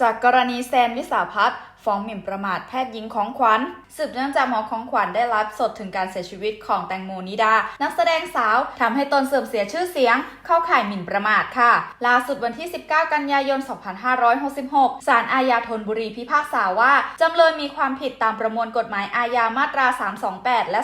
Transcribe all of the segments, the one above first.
จากกรณีแซนวิสาพัฒน์ ฟ้องหมิ่นประมาทแพทย์หญิงของขวัญ สืบเนื่องจากหมอของขวัญได้ไลฟ์สดถึงการเสียชีวิตของแตงโมนิดา นักแสดงสาวทำให้ตนเสื่อมเสียชื่อเสียง เข้าข่ายหมิ่นประมาทค่ะ ล่าสุดวันที่ 19 กันยายน 2566 ศาลอาญาธนบุรีพิพากษาว่า จำเลยมีความผิดตามประมวลกฎหมายอาญามาตรา 328 และ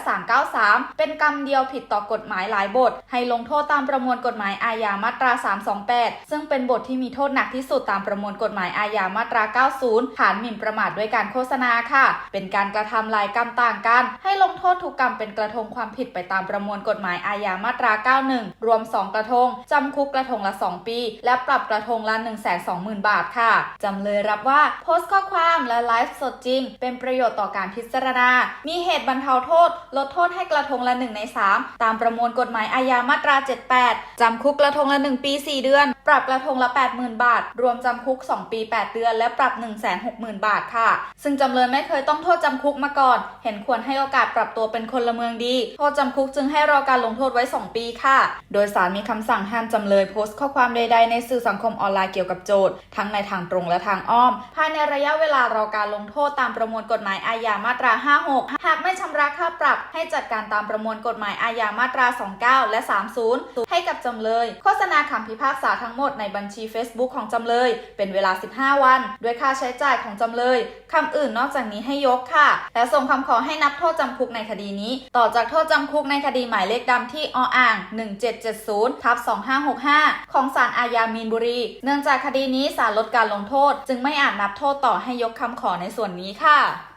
393 เป็นกรรมเดียวผิดต่อกฎหมายหลายบท ให้ลงโทษตามประมวลกฎหมายอาญามาตรา 328 ซึ่งเป็นบทที่มีโทษหนักที่สุดตามประมวลกฎหมายอาญามาตรา 90 ฐานหมิ่นประมาทด้วยการโฆษณาค่ะ เป็นการกระทำลายกรรมต่างกัน ให้ลงโทษทุกกรรมเป็นกระทงความผิดไปตามประมวลกฎหมายอาญามาตรา 91 รวม 2 กระทงจำคุกกระทงละ 2 ปี และปรับกระทงละ 120,000 บาทค่ะจำเลยรับว่าโพสต์ข้อความและไลฟ์สดจริง เป็นประโยชน์ต่อการพิจารณา มีเหตุบรรเทาโทษ ลดโทษให้กระทงละ 1 ใน 3 ตามประมวลกฎหมายอาญามาตรา 78จำคุกกระทงละ 1 ปี 4 เดือนปรับกระทงละ 80,000 บาท รวมจำคุก 2 ปี 8 เดือน และปรับ 160,000 บาทค่ะ ซึ่งจำเลยไม่เคยต้องโทษจำคุกมาก่อน เห็นควรให้โอกาสปรับตัวเป็นคนละเมืองดี โทษจำคุกจึงให้รอการลงโทษไว้ 2 ปีค่ะ โดยสารมีคำสั่งห้ามจำเลยโพสต์ข้อความใดๆในสื่อสังคมออนไลน์เกี่ยวกับโจทย์ ทั้งในทางตรงและทางอ้อม ภายในระยะเวลารอการลงโทษตามประมวลกฎหมายอาญามาตรา 56 หากไม่ชำระค่าปรับ ให้จัดการตามประมวลกฎหมายอาญามาตรา 29 และ 30 ให้กับจำเลย โฆษณาคำพิพากษาทั้งหมดในบัญชี Facebook ของจำเลย เป็นเวลา 15 วัน ด้วยค่าใช้จ่ายของจำเลยคำอื่นนอกจากนี้ให้ยกค่ะ และส่งคำขอให้นับโทษจำคุกในคดีนี้ ต่อจากโทษจำคุกในคดีหมายเลขดำที่ออ่าง 1770ทับ2565 ของศาลอาญามีนบุรี เนื่องจากคดีนี้ศาลลดการลงโทษ จึงไม่อาจนับโทษต่อให้ยกคำขอในส่วนนี้ค่ะ